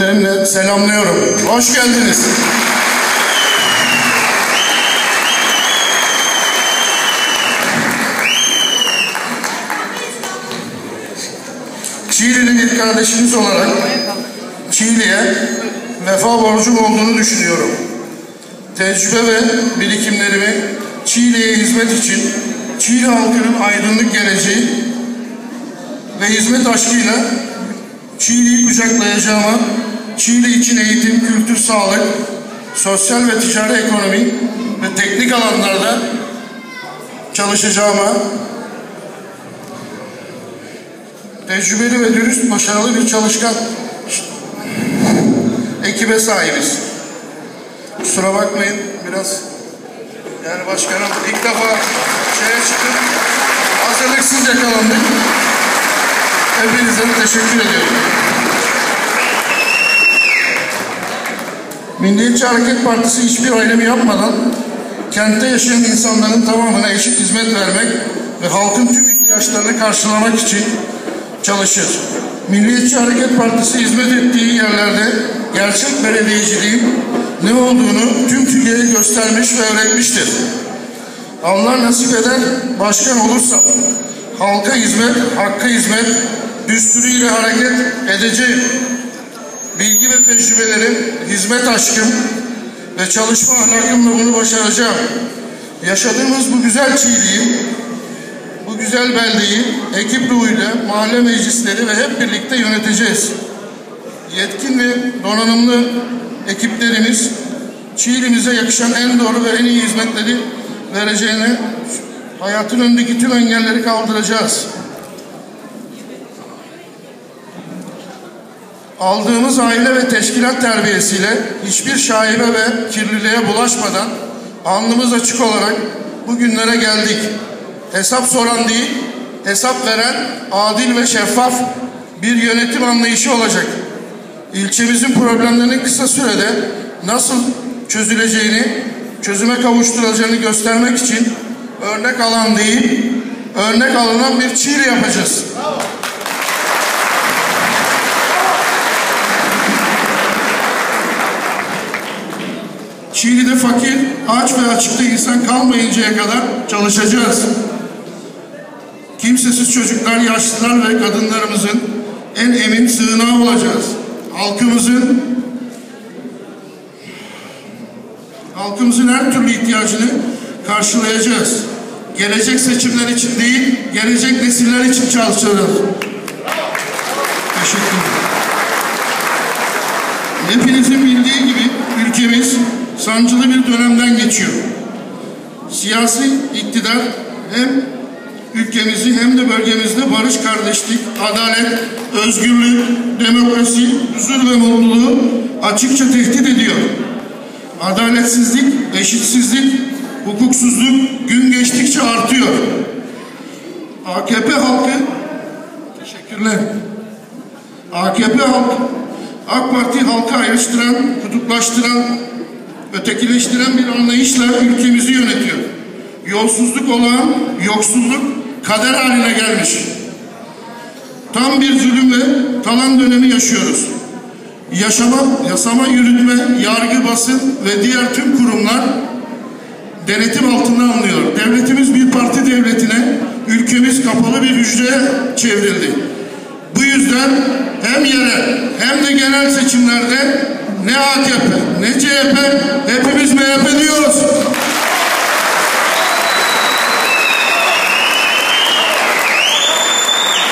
Selamlıyorum. Hoş geldiniz. Çiğli'nin ilk kardeşiniz olarak Çiğli'ye vefa borcum olduğunu düşünüyorum. Tecrübe ve birikimlerimi Çiğli'ye hizmet için Çiğli halkının aydınlık geleceği ve hizmet aşkıyla Çiğli'yi kucaklayacağıma, Çiğli için eğitim, kültür, sağlık, sosyal ve ticari ekonomi ve teknik alanlarda çalışacağıma, tecrübeli ve dürüst, başarılı bir çalışkan ekibe sahibiz. Kusura bakmayın biraz yani başkanım ilk defa şeye çıkıp hazırlıksız yakalandık. Hepinize teşekkür ediyorum. Milliyetçi Hareket Partisi hiçbir ayrım yapmadan kentte yaşayan insanların tamamına eşit hizmet vermek ve halkın tüm ihtiyaçlarını karşılamak için çalışır. Milliyetçi Hareket Partisi hizmet ettiği yerlerde gerçek belediyeciliğin ne olduğunu tüm Türkiye'ye göstermiş ve öğretmiştir. Allah nasip eder başkan olursa halka hizmet, hakka hizmet, düsturuyla hareket edeceğim. Bilgi ve tecrübelerim, hizmet aşkım ve çalışma ahlakımla bunu başaracağım. Yaşadığımız bu güzel çiğliği, bu güzel beldeyi ekip ruhuyla mahalle meclisleri ve hep birlikte yöneteceğiz. Yetkin ve donanımlı ekiplerimiz Çiğli'mize yakışan en doğru ve en iyi hizmetleri vereceğine hayatın önündeki tüm engelleri kaldıracağız. Aldığımız aile ve teşkilat terbiyesiyle hiçbir şaibe ve kirliliğe bulaşmadan alnımız açık olarak bugünlere geldik. Hesap soran değil, hesap veren adil ve şeffaf bir yönetim anlayışı olacak. İlçemizin problemlerinin kısa sürede nasıl çözüleceğini, çözüme kavuşturulacağını göstermek için örnek alan değil, örnek alınan bir Çiğli yapacağız. Çiğli'de fakir, aç ve açıkta insan kalmayıncaya kadar çalışacağız. Kimsesiz çocuklar, yaşlılar ve kadınlarımızın en emin sığınağı olacağız. Halkımızın halkımızın her türlü ihtiyacını karşılayacağız. Gelecek seçimler için değil, gelecek nesiller için çalışacağız. Teşekkür ederim. Hepinizin sancılı bir dönemden geçiyor. Siyasi iktidar hem ülkemizi hem de bölgemizde barış, kardeşlik, adalet, özgürlük, demokrasi, huzur ve mutluluğu açıkça tehdit ediyor. Adaletsizlik, eşitsizlik, hukuksuzluk gün geçtikçe artıyor. AKP halkı teşekkürler. AKP halkı AK Parti halkı ayrıştıran, kutuplaştıran, ötekileştiren bir anlayışla ülkemizi yönetiyor. Yolsuzluk olan yoksulluk kader haline gelmiş. Tam bir zulüm ve talan dönemi yaşıyoruz. Yaşama, yasama, yürütme, yargı, basın ve diğer tüm kurumlar denetim altında alınıyor. Devletimiz bir parti devletine, ülkemiz kapalı bir hücreye çevrildi. Bu yüzden hem yerel hem de genel seçimlerde ne AKP ne CHP hepimiz MHP diyoruz.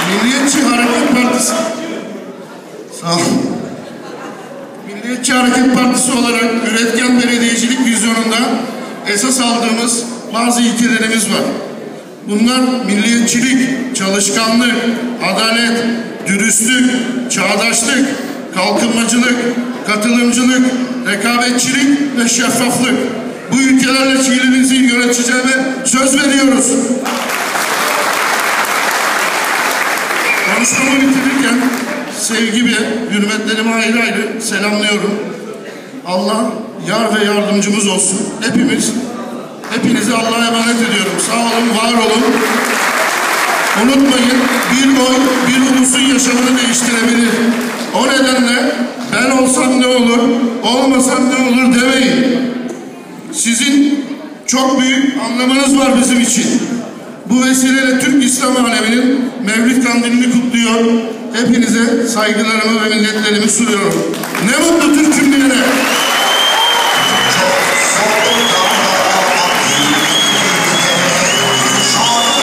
Milliyetçi Hareket Partisi sağ olun. Milliyetçi Hareket Partisi olarak üretken belediyecilik vizyonunda esas aldığımız bazı ilkelerimiz var. Bunlar milliyetçilik, çalışkanlık, adalet, dürüstlük, çağdaşlık, kalkınmacılık, katılımcılık, rekabetçilik ve şeffaflık. Bu ülkelerle Çiğli'mizi yöneteceğime söz veriyoruz. Konuşmamı bitirirken sevgi ve hürmetlerimi ayrı ayrı selamlıyorum. Allah yar ve yardımcımız olsun. Hepimiz, hepinizi Allah'a emanet ediyorum. Sağ olun, var olun. Unutmayın bir oy bir ulusun yaşamını değiştirebilir. O nedenle ben olsam ne olur, olmasam ne olur demeyin. Sizin çok büyük anlamınız var bizim için. Bu vesileyle Türk İslam aleminin Mevlid Kandilini kutluyor. Hepinize saygılarımı ve minnetlerimi sunuyorum. Ne mutlu Türk'üm